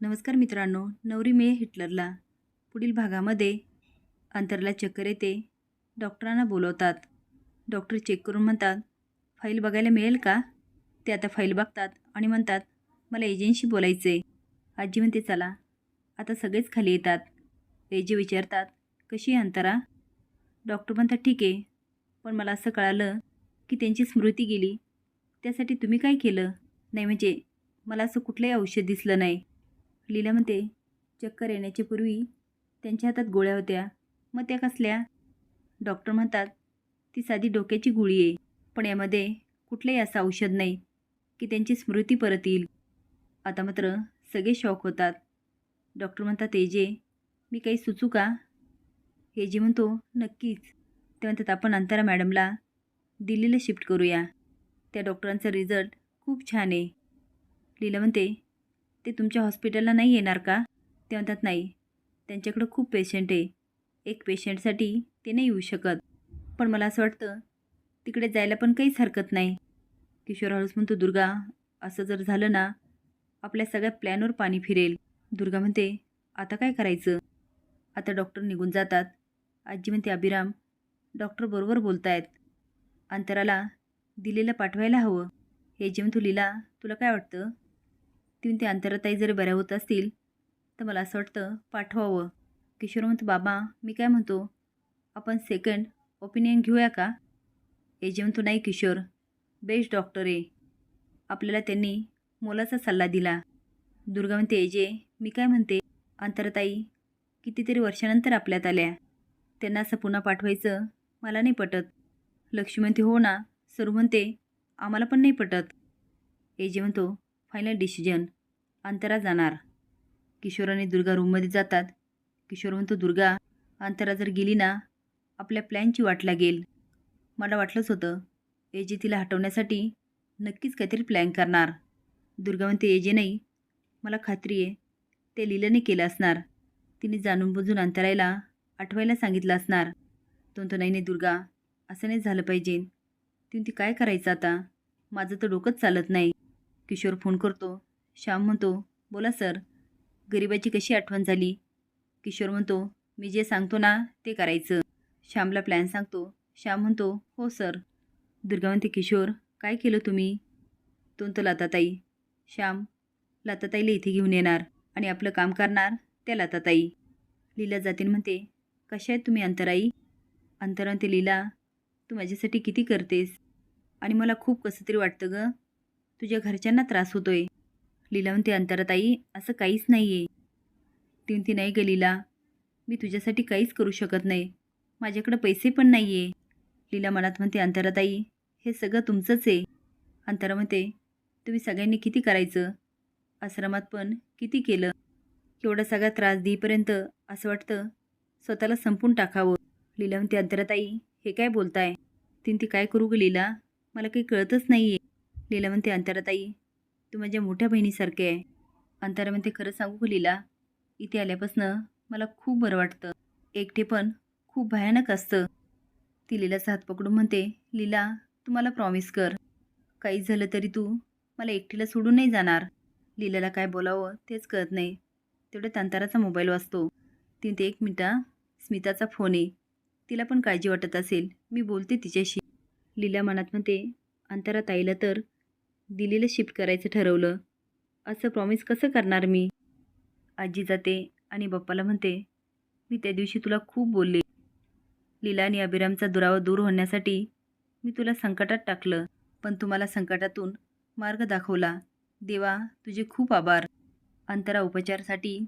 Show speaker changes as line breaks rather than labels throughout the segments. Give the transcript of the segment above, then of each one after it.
नमस्कार मित्रांनो नवरी मे हिटलरला पुढील भागामध्ये अंतरला चक्कर येते. डॉक्टरांना बोलवतात. डॉक्टर चेक करून म्हणतात फाईल बघायला मिळेल का? ते आता फाईल बघतात आणि म्हणतात मला एजंटशी बोलायचं आहे आजी म्हणते चला आता सगळेच खाली येतात. एजे विचारतात कशी आहे अंतरा? डॉक्टर म्हणतात ठीक आहे पण मला असं कळालं की त्यांची स्मृती गेली. त्यासाठी तुम्ही काय केलं? नाही म्हणजे मला असं कुठलंही औषध दिसलं नाही. लीला म्हणते चक्कर येण्याच्या पूर्वी त्यांच्या हातात गोळ्या होत्या. मग त्या कसल्या? डॉक्टर म्हणतात ती साधी डोक्याची गोळी आहे. पण यामध्ये कुठलंही असं औषध नाही की त्यांची स्मृती परत येईल. आता मात्र सगळे शॉक होतात. डॉक्टर म्हणतात एजे मी काही सुचू का? हे जे म्हणतो नक्कीच. ते म्हणतात आपण अंतरा मॅडमला दिल्लीला शिफ्ट करूया. त्या डॉक्टरांचा रिझल्ट खूप छान आहे. लीला म्हणते ते तुमच्या हॉस्पिटलला नाही येणार का? ते म्हणतात नाही. त्यांच्याकडं खूप पेशंट आहे. एक पेशंटसाठी ते नाही येऊ शकत. पण मला असं वाटतं तिकडे जायला पण काहीच हरकत नाही. किशोर हळूस म्हणतो दुर्गा असं जर झालं ना आपल्या सगळ्या प्लॅनवर पाणी फिरेल. दुर्गा म्हणते आता काय करायचं? आता डॉक्टर निघून जातात. आजी म्हणते अभिराम डॉक्टर बरोबर बोलतायत. अंतराला दिलेलं पाठवायला हवं. हे जे म्हणतो लीला तुला काय वाटतं? ती ते अंतरताई जर बऱ्या होत असतील तर मला असं वाटतं पाठवावं. किशोर म्हणतो बाबा मी काय म्हणतो? आपण सेकंड ओपिनियन घेऊया का? हे म्हणतो नाही किशोर बेस्ट डॉक्टर आहे आपल्याला त्यांनी मोलाचा सल्ला दिला. दुर्गा म्हणते एजे मी काय म्हणते? अंतरताई कितीतरी वर्षानंतर आपल्यात आल्या. त्यांना असं पुन्हा पाठवायचं मला नाही पटत. लक्ष्मी म्हणते हो ना. सरू म्हणते आम्हाला पण नाही पटत. एजे म्हणतो फायनल डिसिजन. अंतरा जाणार. किशोर आणि दुर्गा रूममध्ये जातात. किशोर म्हणतो दुर्गा अंतरा जर गेली ना आपल्या प्लॅनची वाट लागेल. मला वाटलंच होतं एजे तिला हटवण्यासाठी नक्कीच काहीतरी प्लॅन करणार. दुर्गा म्हणते एजे नाही मला खात्री आहे ते लिलाने केलं असणार. तिने जाणून बुजून अंतरायला आठवायला सांगितलं असणार. तो म्हणतो नाही नाही दुर्गा असं नाही झालं पाहिजे. तिने ती काय करायचं आता? माझं तर डोकंच चालत नाही. किशोर फोन करतो. श्याम म्हणतो बोला सर गरिबाची कशी आठवण झाली? किशोर म्हणतो मी जे सांगतो ना ते करायचं. श्यामला प्लॅन सांगतो. श्याम म्हणतो हो सर. दुर्गा म्हणते किशोर काय केलं तुम्ही? तो म्हणतो लताताई. श्याम लताताईला इथे घेऊन येणार आणि आपलं काम करणार त्या लताताई. लीला जातीन म्हणते कशा आहेत तुम्ही अंतराई? अंतरा म्हणते लीला तू माझ्यासाठी किती करतेस आणि मला खूप कसं तरी वाटतं गं. तुझ्या घरच्यांना त्रास होतोय. लीला म्हणते अंतराताई असं काहीच नाही आहे ती म्हणते नाही ग लीला मी तुझ्यासाठी काहीच करू शकत नाही. माझ्याकडं पैसे पण नाही आहे लीला मनात म्हणते अंतराताई हे सगळं तुमचंच आहे. अंतरा म्हणते तुम्ही सगळ्यांनी किती करायचं? आश्रमात पण किती केलं? एवढा सगळा त्रास देईपर्यंत असं वाटतं स्वतःला संपून टाकावं. लीला म्हणते अंतराताई हे काय बोलताय? तीन ती काय करू ग लीला? मला काही कळतच नाही आहे लीला म्हणते अंतराताई तू माझ्या मोठ्या बहिणीसारखे आहे. अंतरा म्हणते खरं सांगू का लीला? इथे आल्यापासनं मला खूप बरं वाटतं. एकटे पण खूप भयानक असतं. ती लीलाचा हात पकडून म्हणते लीला तू मला प्रॉमिस कर. काही झालं तरी तू मला एकटीला सोडून नाही जाणार. लीलाला काय बोलावं तेच कळत नाही. तेवढ्यात अंतराचा मोबाईल वाचतो तिथे एक मिनटा स्मिताचा फोन आहे. तिला पण काळजी वाटत असेल. मी बोलते तिच्याशी. लीला मनात म्हणते अंतरा ताईला तर दिल्लीला शिफ्ट करायचं ठरवलं. असं प्रॉमिस कसं करणार मी? आजी जाते आणि बाप्पाला म्हणते मी त्या दिवशी तुला खूप बोलले. लीला आणि अभिरामचा दुरावा दूर होण्यासाठी मी तुला संकटात टाकलं पण तुम्हाला संकटातून मार्ग दाखवला. देवा तुझे खूप आभार. अंतरा उपचारासाठी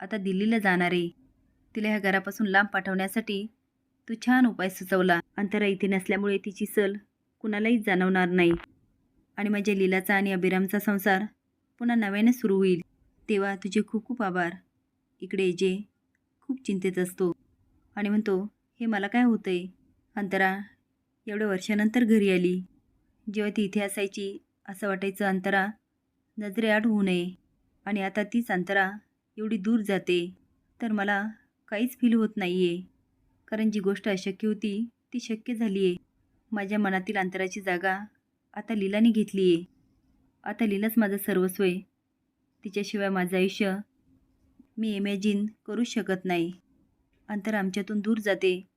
आता दिल्लीला जाणार आहे. तिला ह्या घरापासून लांब पाठवण्यासाठी तू छान उपाय सुचवला. अंतरा इथे नसल्यामुळे तिची सल कुणालाही जाणवणार नाही. आणि माझ्या लीलाचा आणि अभिरामचा संसार पुन्हा नव्याने सुरू होईल. तेव्हा तुझे खूप खूप आभार. इकडे जे खूप चिंतेत असतो आणि म्हणतो हे मला काय होतंय? अंतरा एवढ्या वर्षानंतर घरी आली. जेव्हा ती इथे असायची असं वाटायचं अंतरा नजरेआड होऊ नये. आणि आता तीच अंतरा एवढी दूर जाते तर मला काहीच फील होत नाही आहे कारण जी गोष्ट अशक्य होती ती शक्य झाली आहे माझ्या मनातील अंतराची जागा आता लीलाने घेतली. आहे आता लीलाच माझं सर्वस्व आहे. तिच्याशिवाय माझं आयुष्य मी इमॅजिन करूच शकत नाही. अंतर आमच्यातून दूर जाते.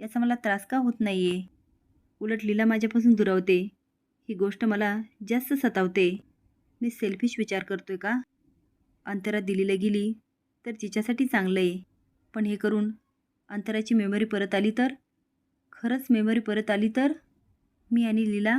याचा मला त्रास का होत नाही आहे उलट लीला माझ्यापासून दुरावते. ही गोष्ट मला जास्त सतावते. मी सेल्फिश विचार करतोय का? अंतरा दिलीला गेली तर तिच्यासाठी चांगलं आहे. पण हे करून अंतराची मेमरी परत आली तर? खरंच मेमरी परत आली तर? मी आणि लीला